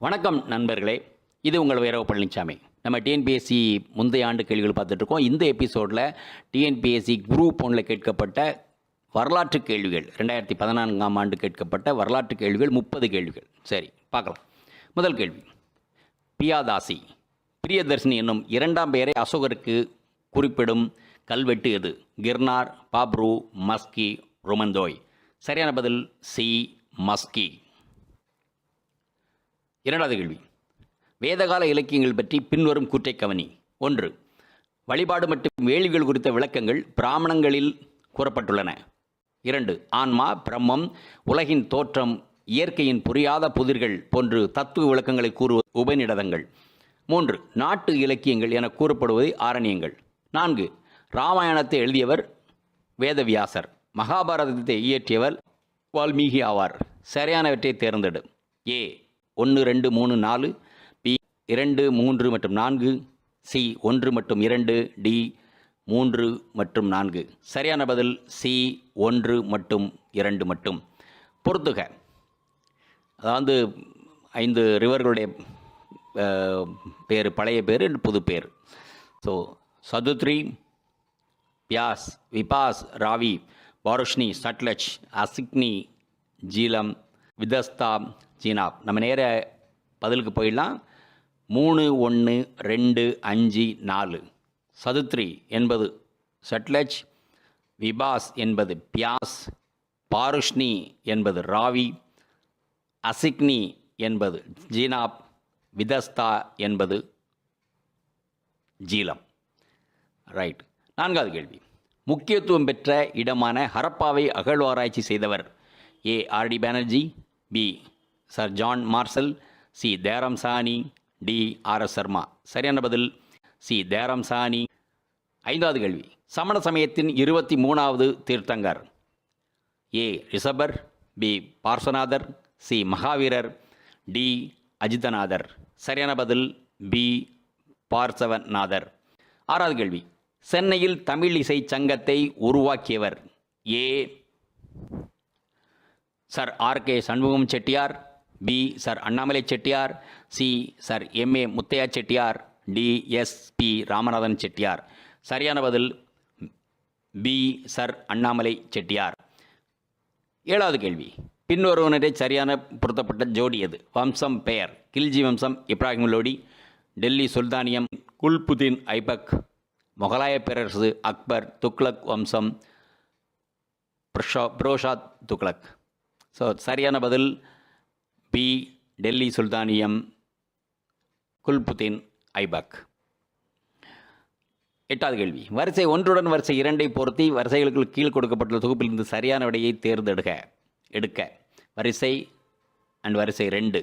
வணக்கம் நண்பர்களே. இது உங்கள் வைரவ பழனிசாமி நம்ம டிஎன்பிஎஸ்சி முந்தைய ஆண்டு கேள்விகள் பார்த்துட்ருக்கோம் இந்த எபிசோடில் டிஎன்பிஎஸ்சி குரூப் ஒன்றில் கேட்கப்பட்ட வரலாற்று கேள்விகள் ரெண்டாயிரத்தி பதினான்காம் ஆண்டு கேட்கப்பட்ட வரலாற்று கேள்விகள் முப்பது கேள்விகள். சரி பார்க்கலாம். முதல் கேள்வி. பியாதாசி பிரியதர்ஷினி என்னும் இரண்டாம் பெயரை அசோகருக்கு குறிப்பிடும் கல்வெட்டு எது? கிர்னார் பாப்ரு மஸ்கி ரொமந்தோய். சரியான பதில் சி மஸ்கி. இரண்டாவது கேள்வி. வேதகால இலக்கியங்கள் பற்றி பின்வரும் கூற்றை கவனி. ஒன்று வழிபாடு மற்றும் வேள்விகள் குறித்த விளக்கங்கள் பிராமணங்களில் கூறப்பட்டுள்ளன. இரண்டு ஆன்மா பிரம்மம் உலகின் தோற்றம் இயற்கையின் புரியாத புதிர்கள் போன்று தத்துவ விளக்கங்களை கூறுவது உபநிடதங்கள். மூன்று நாட்டு இலக்கியங்கள் என கூறப்படுவது ஆரண்யங்கள். நான்கு ராமாயணத்தை எழுதியவர் வேதவியாசர். மகாபாரதத்தை இயற்றியவர் வால்மீகி ஆவார். சரியானவற்றை தேர்ந்தெடு. ஏ ஒன்று ரெண்டு மூணு நாலு பி இரண்டு மூன்று மற்றும் நான்கு சி ஒன்று மற்றும் இரண்டு டி மூன்று மற்றும் நான்கு. சரியான பதில் சி ஒன்று மற்றும் இரண்டு மட்டும். பொறுத்துக. அதாவது ஐந்து ரிவர்களுடைய பேர் பழைய பேர் புது பேர். ஸோ சதுத்ரி பியாஸ் விபாஸ் ராவி பாருஷ்னி சட்லஜ் அசிக்னி ஜீலம் விதஸ்தா ஜீனாப் நம்ம நேர பதிலுக்கு போயிடலாம். மூணு ஒன்று ரெண்டு அஞ்சு நாலு. சதுத்ரி என்பது சட்லஜ் விபாஸ் என்பது பியாஸ் பாருஷ்னி என்பது ராவி அசிக்னி என்பது ஜீனாப் விதஸ்தா என்பது ஜீலம். ரைட். நான்காவது கேள்வி. முக்கியத்துவம் பெற்ற இடமான ஹரப்பாவை அகழ்வாராய்ச்சி செய்தவர் A. R D Banerji B sir John Marshall C Dayaram Sahni D R S Sharma சரியான பதில். சி தேரம் சானி ஐந்தாவது கேள்வி. சமண சமயத்தின் இருபத்தி மூணாவது Tirthankar. A Rishabhar B Parshvanathar C Mahaveerar D Ajithanathar. சரியான பதில். பி பார்சவநாதர். ஆறாவது கேள்வி. சென்னையில் தமிழ் இசை சங்கத்தை உருவாக்கியவர். A sir R K Shanmugam Chettiar B sir Annamalai Chettiar C sir M A Muthiah Chettiar D S P Ramanathan Chettiar. சரியான பதில் பி சர் அண்ணாமலை செட்டியார். ஏழாவது கேள்வி. பின்வருவனரை சரியான பொருத்தப்பட்ட ஜோடி எது? வம்சம் பெயர். கில்ஜி வம்சம் இப்ராஹிம் லோடி டெல்லி சுல்தானியம் குல்புதீன் ஐபக் முகலாய பேரரசு அக்பர் துக்ளக் வம்சம் ப்ரோஷாத் துக்ளக். ஸோ சரியான பதில். பி டெல்லி சுல்தானியம் குல்புதீன் ஐபக் எட்டாவது கேள்வி. வரிசை ஒன்றுடன் வரிசை இரண்டை பொருத்தி வரிசைகளுக்கு கீழ் கொடுக்கப்பட்டுள்ள தொகுப்பிலிருந்து சரியான விடையை தேர்ந்தெடுக்க எடுக்க. வரிசை அண்ட் வரிசை ரெண்டு.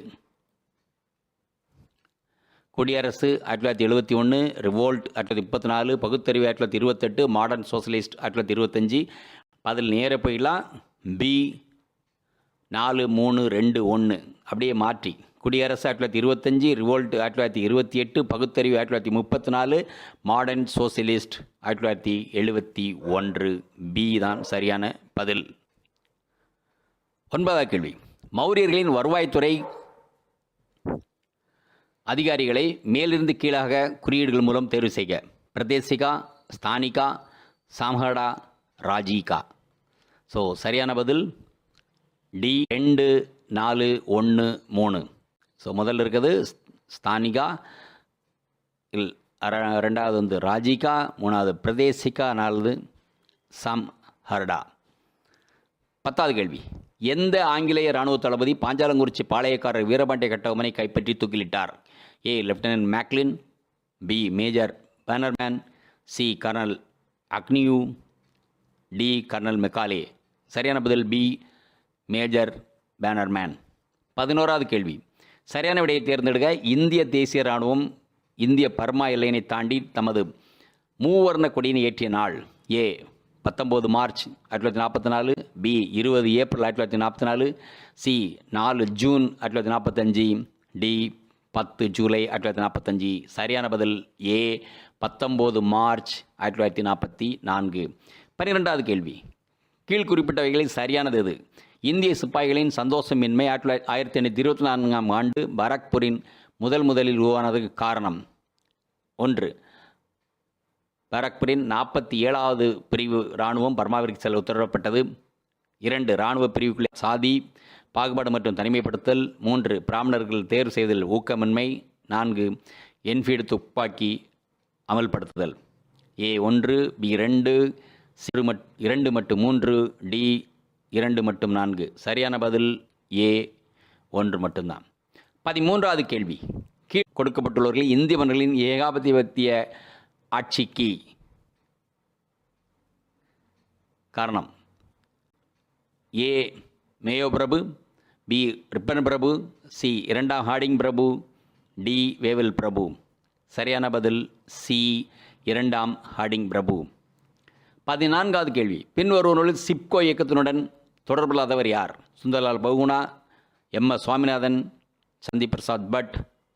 குடியரசு ஆயிரத்தி தொள்ளாயிரத்தி எழுபத்தி ஒன்று ரிவோல்ட் ஆயிரத்தி தொள்ளாயிரத்தி முப்பத்தி நாலு பகுத்தறிவு ஆயிரத்தி தொள்ளாயிரத்தி இருபத்தெட்டு மாடர்ன் சோஷலிஸ்ட் ஆயிரத்தி தொள்ளாயிரத்தி இருபத்தஞ்சி. அதில் நேர போயிடலாம். பி நாலு மூணு ரெண்டு ஒன்று அப்படியே மாற்றி. குடியரசு ஆயிரத்தி தொள்ளாயிரத்தி இருபத்தஞ்சி ரிவோல்ட் ஆயிரத்தி தொள்ளாயிரத்தி இருபத்தி எட்டு பகுத்தறிவு ஆயிரத்தி தொள்ளாயிரத்தி முப்பத்தி நாலு மாடர்ன் சோசியலிஸ்ட் ஆயிரத்தி தொள்ளாயிரத்தி எழுபத்தி ஒன்று. பி தான் சரியான பதில். ஒன்பதாம் கேள்வி. மௌரியர்களின் வருவாய்த்துறை அதிகாரிகளை மேலிருந்து கீழாக குறியீடுகள் மூலம் தேர்வு செய்க. பிரதேசிகா ஸ்தானிகா சாம்ஹடா ராஜிகா. ஸோ சரியான பதில். டி ரெண்டு நாலு ஒன்று மூணு. ஸோ முதல்ல இருக்கிறது ஸ்- ஸ்தானிகா இல் ரெண்டாவது வந்து ராஜிகா மூணாவது பிரதேசிகா நாலாவது சம் ஹர்டா பத்தாவது கேள்வி. எந்த ஆங்கிலேய இராணுவ தளபதி பாஞ்சாலங்குறிச்சி பாளையக்காரர் வீரபாண்டிய கட்டபொம்மனை கைப்பற்றி தூக்கிலிட்டார்? A lieutenant Maclean B major Bannerman C colonel Agnew D colonel Macaulay. சரியான பதில் பி மேஜர் பேனர்மேன். பதினோராவது கேள்வி. சரியான விடையை தேர்ந்தெடுக்க இந்திய தேசிய இராணுவம் இந்திய பர்மா எல்லையினை தாண்டி தமது மூவர்ண கொடியினை ஏற்றிய நாள் ஏ பத்தொம்போது மார்ச் ஆயிரத்தி தொள்ளாயிரத்தி நாற்பத்தி நாலு பி இருபது ஏப்ரல் ஆயிரத்தி தொள்ளாயிரத்தி நாற்பத்தி நாலு சி நாலு ஜூன் ஆயிரத்தி தொள்ளாயிரத்தி நாற்பத்தஞ்சு டி பத்து ஜூலை ஆயிரத்தி தொள்ளாயிரத்தி நாற்பத்தஞ்சு சரியான பதில் ஏ பத்தொம்போது மார்ச் ஆயிரத்தி தொள்ளாயிரத்தி நாற்பத்தி நான்கு. பன்னிரெண்டாவது கேள்வி. கீழ் குறிப்பிட்டவைகளில் சரியானது எது? இந்திய சிப்பாய்களின் சந்தோஷமின்மை ஆயிரத்தி தொள்ளாயிரத்தி ஆயிரத்தி எண்ணூற்றி இருபத்தி நான்காம் ஆண்டு பராக்பூரின் முதல் முதலில் உருவானதுக்கு காரணம். ஒன்று பராக்பூரின் நாற்பத்தி ஏழாவது பிரிவு இராணுவம் பர்மாவிற்கு செல்ல உத்தரவிடப்பட்டது. இரண்டு இராணுவ பிரிவுக்குள்ளே சாதி பாகுபாடு மற்றும் தனிமைப்படுத்தல். மூன்று பிராமணர்கள் தேர்வு செய்தல் ஊக்கமின்மை. நான்கு என்ஃபீல்டு துப்பாக்கி அமல்படுத்துதல். ஏ ஒன்று பி ரெண்டு சிறு மட் இரண்டு மற்றும் மூன்று டி இரண்டு மட்டும் நான்கு. சரியான பதில் ஏ ஒன்று மட்டும்தான். பதிமூன்றாவது கேள்வி. கீழ் கொடுக்கப்பட்டுள்ளவர்கள் இந்திய மன்னர்களின் ஏகாதிபத்திய ஆட்சிக்கு காரணம். ஏ மேயோ பிரபு பி ரிப்பன் பிரபு சி இரண்டாம் ஹார்டிங் பிரபு டி வேவல் பிரபு. சரியான பதில் சி இரண்டாம் ஹார்டிங் பிரபு. பதினான்காவது கேள்வி. பின்வருவனுள் சிப்கோ இயக்கத்தினுடன் தொடர்பில்லாதவர் யார்? Sunderlal Bahuguna M S Swaminathan Chandi Prasad but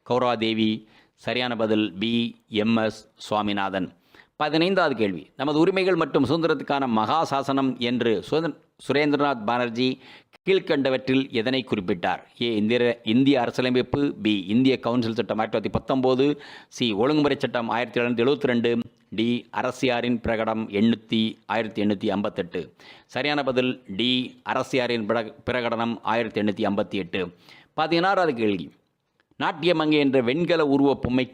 கௌராதேவி சரியான பதில் பி எம் எஸ் சுவாமிநாதன். பதினைந்தாவது கேள்வி. நமது உரிமைகள் மற்றும் சுதந்திரத்துக்கான மகா சாசனம் என்று சுதந்திர சுரேந்திரநாத் பானர்ஜி கீழ்கண்டவற்றில் எதனை குறிப்பிட்டார்? ஏ இந்திய இந்திய அரசியலமைப்பு பி இந்திய கவுன்சில் சட்டம் ஆயிரத்தி தொள்ளாயிரத்தி பத்தொம்போது சி ஒழுங்குமுறை சட்டம் ஆயிரத்தி தொள்ளாயிரத்தி எழுபத்தி ரெண்டு டி அரசியாரின் பிரகடம் எண்ணூற்றி ஆயிரத்தி எண்ணூற்றி ஐம்பத்தெட்டு. சரியான பதில் டி அரசியாரின் பிரக பிரகடனம் ஆயிரத்தி எண்ணூற்றி ஐம்பத்தி எட்டு. பதினாறாவது கேள்வி. நாட்டியமங்கை என்ற வெண்கல உருவ பொம்மை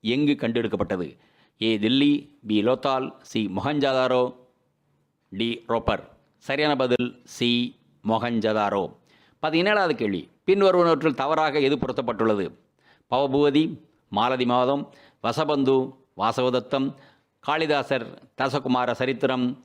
எங்கு கண்டெடுக்கப்பட்டது? A Delhi B Lothal C Mohenjodaro D Ropar. சரியான பதில் சி மொஹஞ்சதாரோ பதினேழாவது கேள்வி. பின்வருவனவற்றில் தவறாக எது பொருத்தப்பட்டுள்ளது? பவபூவதி மாலதி மாதம் வசபந்து வாசவதத்தம் காளிதாசர் தசகுமார சரித்திரம்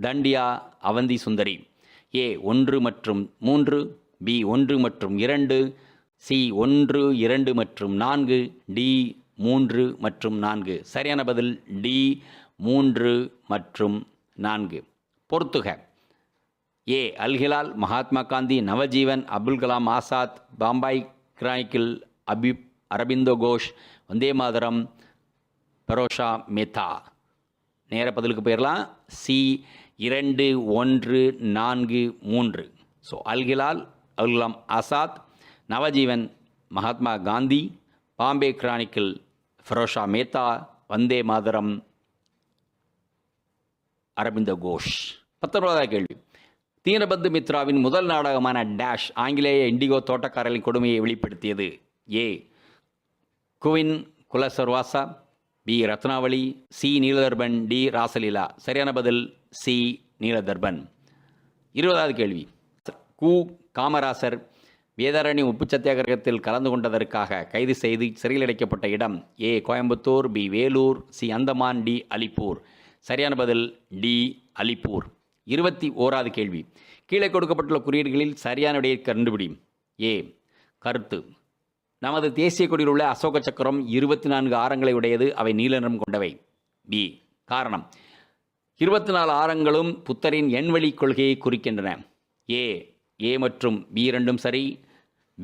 தண்டியா அவந்தி சுந்தரி. ஏ ஒன்று மற்றும் மூன்று பி ஒன்று மற்றும் இரண்டு சி ஒன்று இரண்டு மற்றும் நான்கு டி மூன்று மற்றும் நான்கு. சரியான பதில் டி மூன்று மற்றும் நான்கு. பொறுத்துக. ஏ. அல்ஹிலால் மகாத்மா காந்தி நவஜீவன் அப்துல் கலாம் ஆசாத் பாம்பாய் கிராய்கில் அபி அரபிந்தோ கோஷ் வந்தே மாதரம் பரோஷா மேத்தா. நேர பதிலுக்கு போயிடலாம் சி இரண்டு ஒன்று நான்கு மூன்று. ஸோ அல்கிலால் அப்துல் கலாம் ஆசாத் நவஜீவன் மகாத்மா காந்தி பாம்பே கிரானிக்கில் ஃபரோஷா மேத்தா வந்தே மாதரம் அரவிந்த கோஷ். பத்தொன்பதாவது கேள்வி. தீனபந்து மித்ராவின் முதல் நாடகமான டேஷ் ஆங்கிலேய இண்டிகோ தோட்டக்காரர்களின் கொடுமையை வெளிப்படுத்தியது. ஏ. குவின் குலசர்வாசா B. Ratnavali C. Nildarpan D. Raslila. சரியான பதில் சி. நீலதர்பன். இருபதாவது கேள்வி. கு. காமராசர் வேதாரணி உப்பு சத்தியாகிரகத்தில் கலந்து கொண்டதற்காக கைது செய்து சிறையில் அடைக்கப்பட்ட இடம் A. Coimbatore B. Vellore C. Andaman D. Alipore. சரியான பதில் டி. அலிப்பூர். இருபத்தி ஓராவது கேள்வி. கீழே கொடுக்கப்பட்டுள்ள குறியீடுகளில் சரியான விடையை கண்டுபிடி. ஏ. கருத்து. நமது தேசிய கொடியில் உள்ள அசோக சக்கரம் இருபத்தி நான்கு ஆரங்களை உடையது அவை நீல நிறம் கொண்டவை. பி. காரணம். இருபத்தி நாலு ஆரங்களும் புத்தரின் எண்வழி கொள்கையை குறிக்கின்றன. ஏ. ஏ மற்றும் பி இரண்டும் சரி.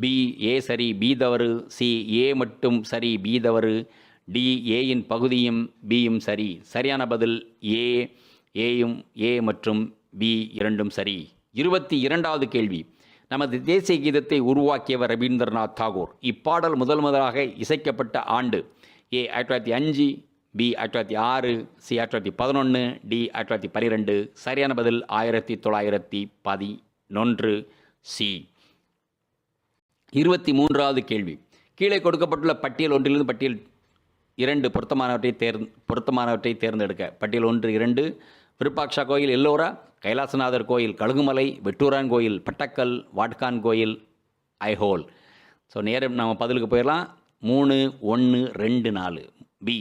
பி. ஏ சரி பி தவறு. சி. ஏ மட்டும் சரி பி தவறு. டி. ஏயின் பகுதியும் பியும் சரி. சரியான பதில் ஏ. ஏயும் ஏ மற்றும் பி இரண்டும் சரி. இருபத்தி இரண்டாவது கேள்வி. நமது தேசிய கீதத்தை உருவாக்கியவர் ரவீந்திரநாத் தாகூர். இப்பாடல் முதல் முதலாக இசைக்கப்பட்ட ஆண்டு. ஏ ஆயிரத்தி தொள்ளாயிரத்தி அஞ்சு பி ஆயிரத்தி தொள்ளாயிரத்தி ஆறு சி ஆயிரத்தி தொள்ளாயிரத்தி பதினொன்று டி ஆயிரத்தி தொள்ளாயிரத்தி பன்னிரெண்டு சரியான பதில் ஆயிரத்தி தொள்ளாயிரத்தி பதினொன்று சி. இருபத்தி மூன்றாவது கேள்வி. கீழே கொடுக்கப்பட்டுள்ள பட்டியல் ஒன்றிலிருந்து பட்டியல் இரண்டு பொருத்தமானவற்றை தேர் பொருத்தமானவற்றை தேர்ந்தெடுக்க. பட்டியல் ஒன்று இரண்டு விருப்பாக்ஷா கோயில் எல்லோரா? கைலாசநாதர் கோயில் கழுகுமலை வெட்டூரான் கோயில் பட்டக்கல் வாட்கான் கோயில் ஐஹோல் ஸோ நேரம் நம்ம பதிலுக்கு போயிடலாம் மூணு ஒன்று ரெண்டு நாலு. பி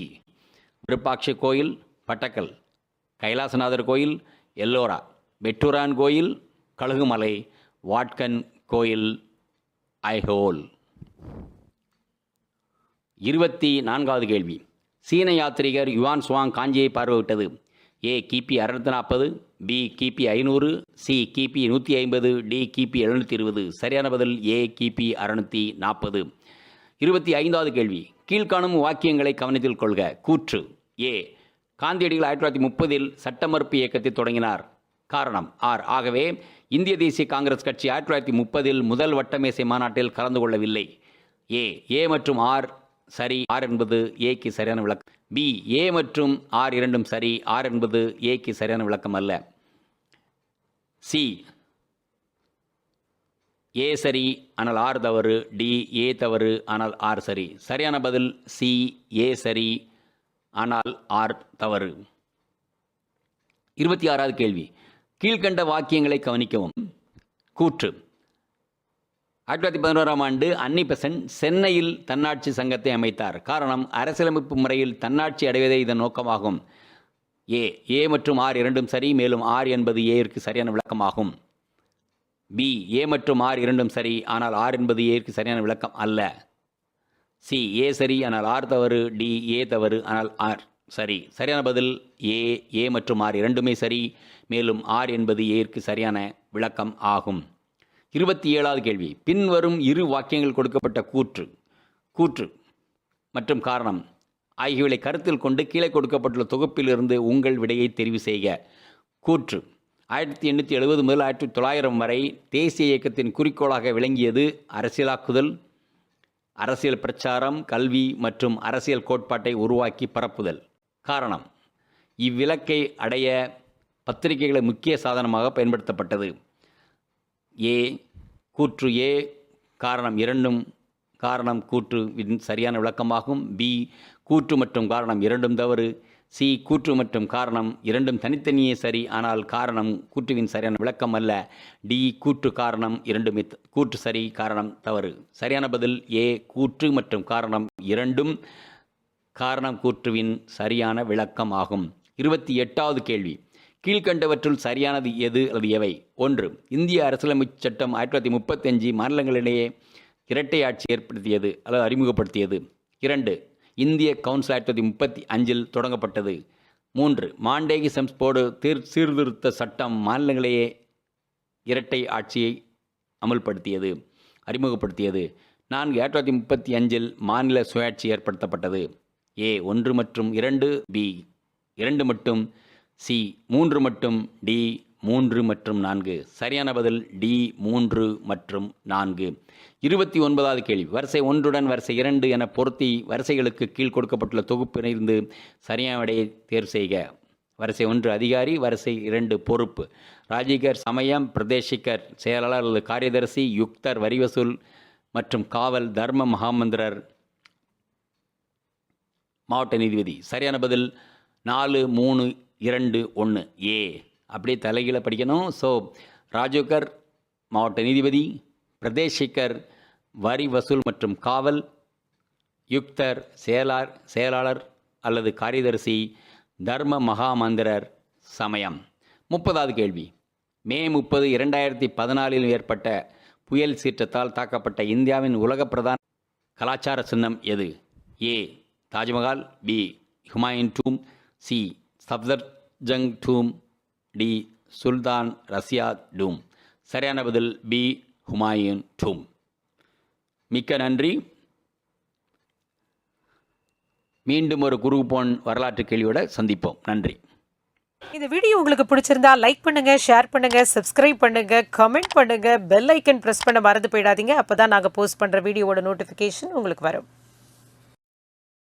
விருப்பாட்சி கோயில் பட்டக்கல். கைலாசநாதர் கோயில் எல்லோரா? வெட்டூரான் கோயில் கழுகுமலை வாட்கன் கோயில் ஐஹோல் இருபத்தி நான்காவது கேள்வி. சீன யாத்ரீகர் யுவான் சுவாங் காஞ்சியை பார்வையிட்டது. ஏ கிபி அறுநூத்தி நாற்பது பி கிபி ஐநூறு சி கிபி நூற்றி ஐம்பது டி கிபி எழுநூற்றி இருபது சரியான பதில் ஏ கிபி அறுநூற்றி நாற்பது இருபத்தி ஐந்தாவது கேள்வி. கீழ்காணும் வாக்கியங்களை கவனத்தில் கொள்க. கூற்று. ஏ. காந்தியடிகள் ஆயிரத்தி தொள்ளாயிரத்தி முப்பதில் சட்டமறுப்பு இயக்கத்தை தொடங்கினார். காரணம். ஆர். ஆகவே இந்திய தேசிய காங்கிரஸ் கட்சி ஆயிரத்தி தொள்ளாயிரத்தி முப்பதில் முதல் வட்டமேசை மாநாட்டில் கலந்து கொள்ளவில்லை. ஏ. ஏ மற்றும் ஆர். சரி ஆர் என்பது ஏக்கு சரியான விளக்கம். பி ஏ மற்றும் ஆர் இரண்டும் சரி ஆர் என்பது ஏக்கு சரியான விளக்கம் அல்ல. சி ஏ சரி ஆனால் ஆர் தவறு டி ஏ தவறு ஆனால் ஆர் சரி. சரியான பதில் சி ஏ சரி ஆனால் ஆர் தவறு. இருபத்தி ஆறாவது கேள்வி. கீழ்கண்ட வாக்கியங்களை கவனிக்கவும். கூற்று. ஆயிரத்தி தொள்ளாயிரத்தி பதினோராம் ஆண்டு அன்னி பெசன்ட் சென்னையில் தன்னாட்சி சங்கத்தை அமைத்தார். காரணம் அரசியலமைப்பு முறையில் தன்னாட்சி அடைவதே இதன் நோக்கமாகும். ஏ ஏ மற்றும் ஆர் இரண்டும் சரி மேலும் ஆர் என்பது ஏற்கு சரியான விளக்கமாகும். பி ஏ மற்றும் ஆர் இரண்டும் சரி ஆனால் ஆர் என்பது ஏற்கு சரியான விளக்கம் அல்ல. சி ஏ சரி ஆனால் ஆர் தவறு டி ஏ தவறு ஆனால் ஆர் சரி. சரியான பதில் ஏ ஏ மற்றும் ஆர் இரண்டுமே சரி மேலும் ஆர் என்பது ஏற்கு சரியான விளக்கம் ஆகும். இருபத்தி ஏழாவது கேள்வி. பின்வரும் இரு வாக்கியங்கள் கொடுக்கப்பட்ட கூற்று. கூற்று. மற்றும் காரணம். ஆகியவை கருத்தில் கொண்டு கீழே கொடுக்கப்பட்டுள்ள தொகுப்பிலிருந்து உங்கள் விடையை தெரிவு செய்க. கூற்று. ஆயிரத்தி எண்ணூற்றி எழுபது முதல் ஆயிரத்தி தொள்ளாயிரம் வரை தேசிய இயக்கத்தின் குறிக்கோளாக விளங்கியது அரசியலாக்குதல் அரசியல் பிரச்சாரம் கல்வி மற்றும் அரசியல் கோட்பாட்டை உருவாக்கி பரப்புதல். காரணம். இவ்விலக்கை அடைய பத்திரிகைகளை முக்கிய சாதனமாக பயன்படுத்தப்பட்டது. ஏ கூற்று ஏ காரணம் இரண்டும் காரணம் கூற்று வின் சரியான விளக்கமாகும். பி கூற்று மற்றும் காரணம் இரண்டும் தவறு. சி கூற்று மற்றும் காரணம் இரண்டும் தனித்தனியே சரி ஆனால் காரணம் கூற்றுவின் சரியான விளக்கம் அல்ல டி கூற்று காரணம் இரண்டுமே கூற்று சரி காரணம் தவறு. சரியான பதில் ஏ கூற்று மற்றும் காரணம் இரண்டும் காரணம் கூற்றுவின் சரியான விளக்கம் ஆகும் இருபத்தி எட்டாவது கேள்வி. கீழ்கண்டவற்றுள் சரியானது எது அல்லது எவை? ஒன்று இந்திய அரசியலமைப்பு சட்டம் ஆயிரத்தி தொள்ளாயிரத்தி முப்பத்தஞ்சு மாநிலங்களிடையே இரட்டை ஆட்சி ஏற்படுத்தியது அல்லது அறிமுகப்படுத்தியது. இரண்டு இந்திய கவுன்சில் ஆயிரத்தி தொள்ளாயிரத்தி முப்பத்தி அஞ்சில் தொடங்கப்பட்டது. மூன்று மாண்டேகி செம்ஸ்போர்டு தீர் சீர்திருத்த சட்டம் மாநிலங்களையே இரட்டை ஆட்சியை அமல்படுத்தியது அறிமுகப்படுத்தியது. நான்கு ஆயிரத்தி தொள்ளாயிரத்தி முப்பத்தி அஞ்சில் மாநில சுயாட்சி ஏற்படுத்தப்பட்டது. ஏ ஒன்று மற்றும் இரண்டு. பி இரண்டு மட்டும் சி மூன்று மற்றும் டி மூன்று மற்றும் நான்கு. சரியான பதில் டி மூன்று மற்றும் நான்கு. இருபத்தி ஒன்பதாவது கேள்வி. வரிசை ஒன்றுடன் வரிசை இரண்டு என பொருத்தி வரிசைகளுக்கு கீழ் கொடுக்கப்பட்டுள்ள தொகுப்பிலிருந்து சரியான விடையை தேர்வு செய்க. வரிசை ஒன்று அதிகாரி. வரிசை இரண்டு பொறுப்பு. ராஜிகர் சமயம் பிரதேசிகர் செயலாளர் அல்லது காரியதர்சி யுக்தர் வரி வசூல் மற்றும் காவல் தர்ம மகாமந்திரர் மாவட்ட நீதிபதி. சரியான பதில் நாலு மூணு இரண்டு ஒன்று ஏ. அப்படியே தலைகீழ படிக்கணும். ஸோ ராஜோகர் மாவட்ட நீதிபதி பிரதேசிகர் வரி வசூல் மற்றும் காவல் யுக்தர் செயலார் செயலாளர் அல்லது காரியதர்சி தர்ம மகாமந்திரர் சமயம். முப்பதாவது கேள்வி. மே முப்பது இரண்டாயிரத்தி பதினாலில் ஏற்பட்ட புயல் சீற்றத்தால் தாக்கப்பட்ட இந்தியாவின் உலக பிரதான கலாச்சார சின்னம் எது? A. Taj Mahal B. Humayun tomb C. Safdarjung tomb D Sultan Razia tomb. சரியான பதில் பி ஹுமாயூன் டூம். மிக்க நன்றி. மீண்டும் ஒரு குரு போன் வரலாற்று கேள்வியோட சந்திப்போம். நன்றி. இந்த வீடியோ உங்களுக்கு பிடிச்சிருந்தா லைக் பண்ணுங்க ஷேர் பண்ணுங்க சப்ஸ்கிரைப் பண்ணுங்க கமெண்ட் பண்ணுங்க பெல் ஐக்கன் பிரஸ் பண்ண மறந்து போயிடாதீங்க. அப்பதான் நாங்க போஸ்ட் பண்ற வீடியோவோட நோட்டிபிகேஷன் உங்களுக்கு வரும்.